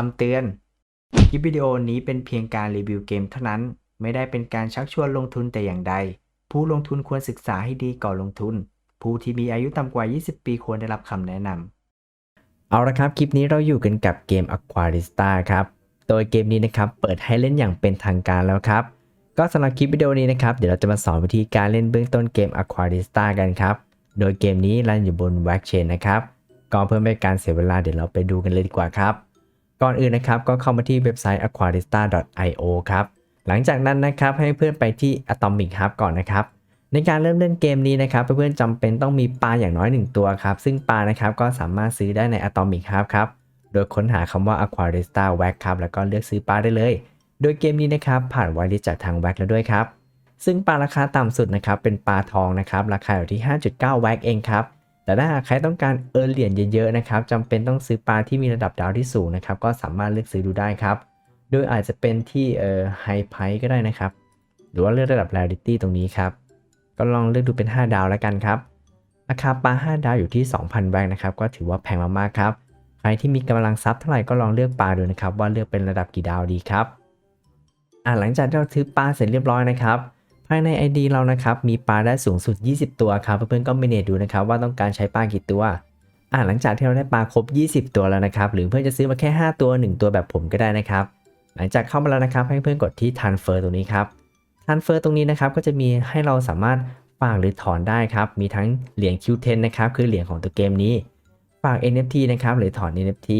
คำเตือน คลิปวิดีโอนี้เป็นเพียงการรีวิวเกมเท่านั้น ไม่ได้เป็นการชักชวนลงทุนแต่อย่างใด ผู้ลงทุนควรศึกษาให้ดีก่อนลงทุน ผู้ที่มีอายุต่ำกว่า 20 ปีควรได้รับคำแนะนำ เอาละครับ คลิปนี้เราอยู่กันกับเกม Aquarista ครับ โดยเกมนี้นะครับ เปิดให้เล่นอย่างเป็นทางการแล้วครับ ก็สำหรับคลิปวิดีโอนี้นะครับ เดี๋ยวเราจะมาสอนวิธีการเล่นเบื้องต้นเกม Aquarista กันครับ โดยเกมนี้รันอยู่บน w a c Chain นะครับก็เพื่อไม่ให้การเสียเวลาเดี๋ยวเราไปดูกันเลยดีกว่าครับ ก่อนอื่นนะครับก็เข้ามาที่เว็บไซต์ aquarista.io ครับ หลังจากนั้นนะครับให้เพื่อนไปที่ Atomic Hub ก่อนนะครับ ในการเริ่มเล่นเกมนี้นะครับเพื่อนๆจำเป็นต้องมีปลาอย่างน้อย 1 ตัวครับ ซึ่งปลานะครับก็สามารถซื้อได้ใน Atomic Hub ครับ โดยค้นหาคำว่า Aquarista w a c ครับแล้วก็เลือกซื้อปลาได้เลย โดยเกมนี้นะครับผ่านไวริสจากทาง w a c แล้วด้วยครับ ซึ่งปลาราคาต่ำสุดนะครับเป็นปลาทองนะครับราคาอยู่ที่ 5.9 w a c เองครับ แต่ถ้าใครต้องการเอิร์เหรียญเยอะๆนะครับจำเป็นต้องซื้อปลาที่มีระดับดาวที่สูงนะครับ ก็สามารถเลือกซื้อดูได้ครับ โดยอาจจะเป็นที่เอ่อไฮไพก็ได้นะครับ หรือว่าเลือกระดับ rarity ตรงนี้ครับ ก็ลองเลือกดูเป็น 5 ดาวแล้วกันครับ ราคาปลา 5 ดาวอยู่ที่ 2,000แบงค์นะครับ ก็ถือว่าแพงมากๆครับ ใครที่มีกำลังทรัพย์เท่าไหร่ก็ลองเลือกปลาดูนะครับ ว่าเลือกเป็นระดับกี่ดาวดีครับ อ่าหลังจากที่เราซื้อปลาเสร็จเรียบร้อยนะครับ ภายใน ID เรานะครับมีปลาได้สูงสุด 20 ตัวครับเพื่อนๆก็เมเนจดูนะครับว่าต้องการใช้ปลากี่ตัวอ่าหลังจากที่เราได้ปลาครบ 20 ตัวแล้วนะครับหรือเพื่อนจะซื้อมาแค่ 5 ตัว 1 ตัวแบบผมก็ได้นะครับ หลังจากเข้ามาแล้วนะครับให้เพื่อนกดที่ transfer ตรงนี้ครับ transfer ตรงนี้นะครับก็จะมีให้เราสามารถฝากหรือถอนได้ครับมีทั้งเหรียญ Q10 นะครับคือเหรียญของตัวเกมนี้ ฝาก NFT นะครับหรือถอน NFT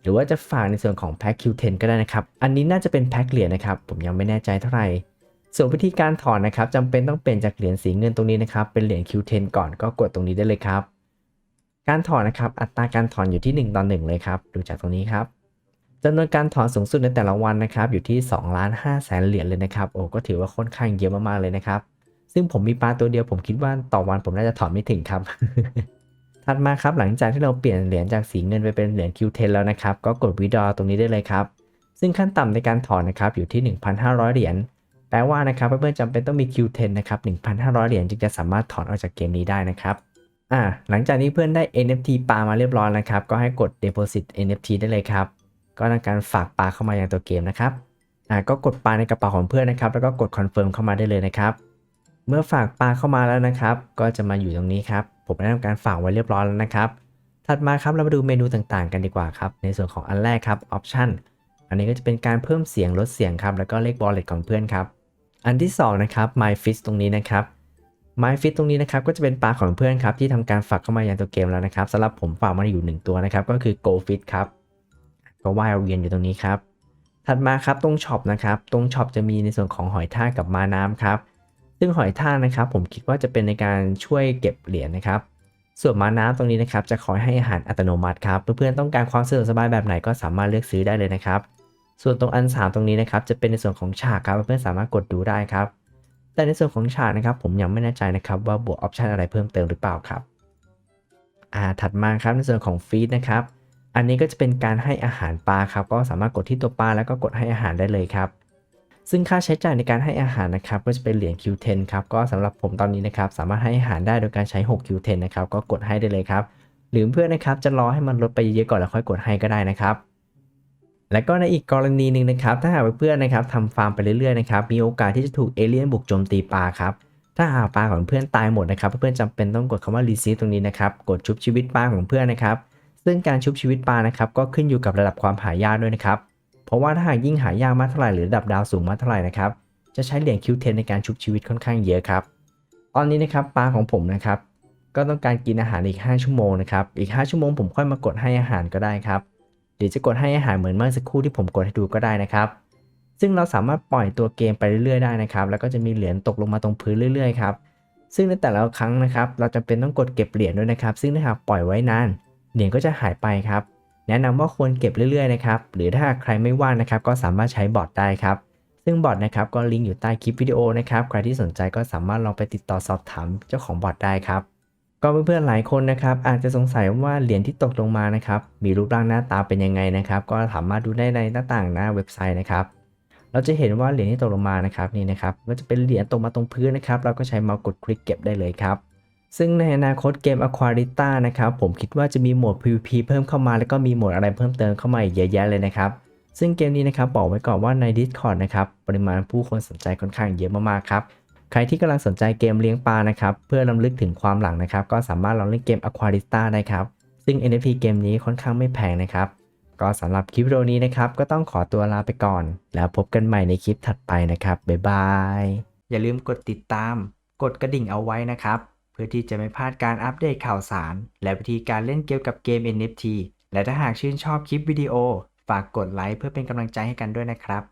หรือว่าจะฝากในส่วนของแพ็ค Q10 ก็ได้นะครับ อันนี้น่าจะเป็นแพ็คเหรียญนะครับ ผมยังไม่แน่ใจเท่าไหร่ ส่วนวิธีการถอนนะครับจำเป็นต้องเปลี่ยนจากเหรียญสีเงินตรงนี้นะครับ เป็นเหรียญ Q10 ก่อนก็กดตรงนี้ได้เลยครับ การถอนนะครับ อัตราการถอนอยู่ที่ 1ต่อ1เลยครับ ดูจากตรงนี้ครับจำนวนการถอนสูงสุดในแต่ละวันนะครับ อยู่ที่2ล้าน5แสนเหรียญเลยนะครับ โอ้ก็ถือว่าค่อนข้างเยอะมากๆเลยนะครับ ซึ่งผมมีปลาตัวเดียวผมคิดว่าต่อวันผมน่าจะถอนไม่ถึงครับ ถัดมาครับหลังจากที่เราเปลี่ยนเหรียญจากสีเงินไปเป็นเหรียญ Q10 แล้วนะครับ ก็กด withdraw ตรงนี้ได้เลยครับ ซึ่งขั้นต่ำในการถอนนะครับอยู่ที่ 1,500 เหรียญ แปลว่านะครับเพื่อนๆจำเป็นต้องมี Q10 นะครับ 1,500 เหรียญจึงจะสามารถถอนออกจากเกมนี้ได้นะครับอ่าหลังจากนี้เพื่อนได้ NFT ปลามาเรียบร้อยแล้วครับ ก็ให้กด deposit NFT ได้เลยครับ ก็ทำการฝากปลาเข้ามายังตัวเกมนะครับอ่าก็กดปลาในกระเป๋าของเพื่อนนะครับ แล้วก็กด confirm เข้ามาได้เลยนะครับ เมื่อฝากปลาเข้ามาแล้วนะครับ ก็จะมาอยู่ตรงนี้ครับ ผมได้ทำการฝากไว้เรียบร้อยแล้วนะครับ ถัดมาครับเรามาดูเมนูต่างๆ กันดีกว่าครับ ในส่วนของอันแรกครับ option อันนี้ก็จะเป็นการเพิ่มเสียงลดเสียงครับ แล้วก็เลข wallet ของเพื่อนครับ อันที่ 2 นะครับ My Fish ตรงนี้นะครับ My Fish ตรงนี้นะครับก็จะเป็นปลาของเพื่อนครับที่ทำการฝากเข้ามายังตัวเกมแล้วนะครับสำหรับผมฝากมาอยู่ 1 ตัวนะครับ ก็คือ Go Fish ครับก็ว่ายเวียนอยู่ตรงนี้ครับ ถัดมาครับตรงช็อปนะครับ ตรงช็อปจะมีในส่วนของหอยทากกับมาน้ำครับ ซึ่งหอยทากนะครับ ผมคิดว่าจะเป็นในการช่วยเก็บเหรียญนะครับ ส่วนมาน้ำตรงนี้นะครับ จะคอยให้อาหารอัตโนมัติครับ เพื่อนๆต้องการความสะดวกสบายแบบไหนก็สามารถเลือกซื้อได้เลยนะครับ ส่วนตรงอัน 3 ตรงนี้นะครับจะเป็นในส่วนของฉากครับเพื่อนสามารถกดดูได้ครับ แต่ในส่วนของฉากนะครับ ผมยังไม่แน่ใจนะครับว่าบวกออปชันอะไรเพิ่มเติมหรือเปล่าครับอ่าถัดมาครับในส่วนของฟีดนะครับ อันนี้ก็จะเป็นการให้อาหารปลาครับก็สามารถกดที่ตัวปลาแล้วก็กดให้อาหารได้เลยครับ ซึ่งค่าใช้จ่ายในการให้อาหารนะครับ ก็จะเป็นเหรียญ Q10 ครับก็สำหรับผมตอนนี้นะครับ สามารถให้อาหารได้โดยการใช้ 6 Q10 นะครับก็กดให้ได้เลยครับ หรือเพื่อนนะครับจะรอให้มันลดไปเยอะๆก่อนแล้วค่อยกดให้ก็ได้นะครับ และก็ในอีกกรณีหนึ่งนะครับ ถ้าหากเพื่อนๆนะครับทำฟาร์มไปเรื่อยๆนะครับ มีโอกาสที่จะถูกเอเลี่ยนบุกโจมตีปลาครับ ถ้าหากปลาของเพื่อนตายหมดนะครับ เพื่อนๆจำเป็นต้องกดคำว่ารีซีตรงนี้นะครับ กดชุบชีวิตปลาของเพื่อนนะครับ ซึ่งการชุบชีวิตปลานะครับ ก็ขึ้นอยู่กับระดับความหายากด้วยนะครับ เพราะว่าถ้าหากยิ่งหายากมากเท่าไหร่หรือระดับดาวสูงมากเท่าไหร่นะครับ จะใช้เหรียญ Q10 ในการชุบชีวิตค่อนข้างเยอะครับ ตอนนี้นะครับปลาของผมนะครับ ก็ต้องการกินอาหารอีก 5 ชั่วโมงนะครับ อีก 5 ชั่วโมงผมค่อยมากดให้อาหารก็ได้ครับ รือจะกดให้อาหารเหมือนเมื่อสักครู่ที่ผมกดให้ดูก็ได้นะครับ ซึ่งเราสามารถปล่อยตัวเกมไปเรื่อยๆได้นะครับ แล้วก็จะมีเหรียญตกลงมาตรงพื้นเรื่อยๆครับซึ่งในแต่ละครั้งนะครับ เราจำเป็นต้องกดเก็บเหรียญด้วยนะครับ ซึ่งถ้าหากปล่อยไว้นานเหรียญก็จะหายไปครับ แนะนำว่าควรเก็บเรื่อยๆนะครับ หรือถ้าใครไม่ว่างนะครับ ก็สามารถใช้บอทได้ครับ ซึ่งบอทนะครับก็ลิงก์อยู่ใต้คลิปวิดีโอนะครับ ใครที่สนใจก็สามารถลองไปติดต่อสอบถามเจ้าของบอทได้ครับ ก็เพื่อนๆหลายคนนะครับอาจจะสงสัยว่าเหรียญที่ตกลงมานะครับมีรูปร่างหน้าตาเป็นยังไงนะครับ ก็สามารถดูได้ในหน้าต่างหน้าเว็บไซต์นะครับเราจะเห็นว่าเหรียญที่ตกลงมานะครับนี่นะครับก็จะเป็นเหรียญตกมาตรงพื้นนะครับ เราก็ใช้เมาส์กดคลิกเก็บได้เลยครับ ซึ่งในอนาคตเกม Aquarita นะครับผมคิดว่าจะมีโหมด PVP เพิ่มเข้ามาแล้วก็มีโหมดอะไรเพิ่มเติมเข้ามาอีกเยอะแยะเลยนะครับ ซึ่งเกมนี้นะครับบอกไว้ก่อนว่าใน Discord นะครับปริมาณผู้คนสนใจค่อนข้างเยอะมากๆครับ ใครที่กำลังสนใจเกมเลี้ยงปลานะครับเพื่อลำลึกถึงความหลังนะครับก็สามารถลองเล่นเกม Aquarista ได้ครับซึ่ง NFT เกมนี้ค่อนข้างไม่แพงนะครับ ก็สำหรับคลิปวิดีโอนี้นะครับก็ต้องขอตัวลาไปก่อน แล้วพบกันใหม่ในคลิปถัดไปนะครับบ๊ายบายอย่าลืมกดติดตาม กดกระดิ่งเอาไว้นะครับ เพื่อที่จะไม่พลาดการอัปเดตข่าวสาร และวิธีการเล่นเกี่ยวกับเกม NFT และถ้าหากชื่นชอบคลิปวิดีโอ ฝากกดไลค์เพื่อเป็นกำลังใจให้กันด้วยนะครับ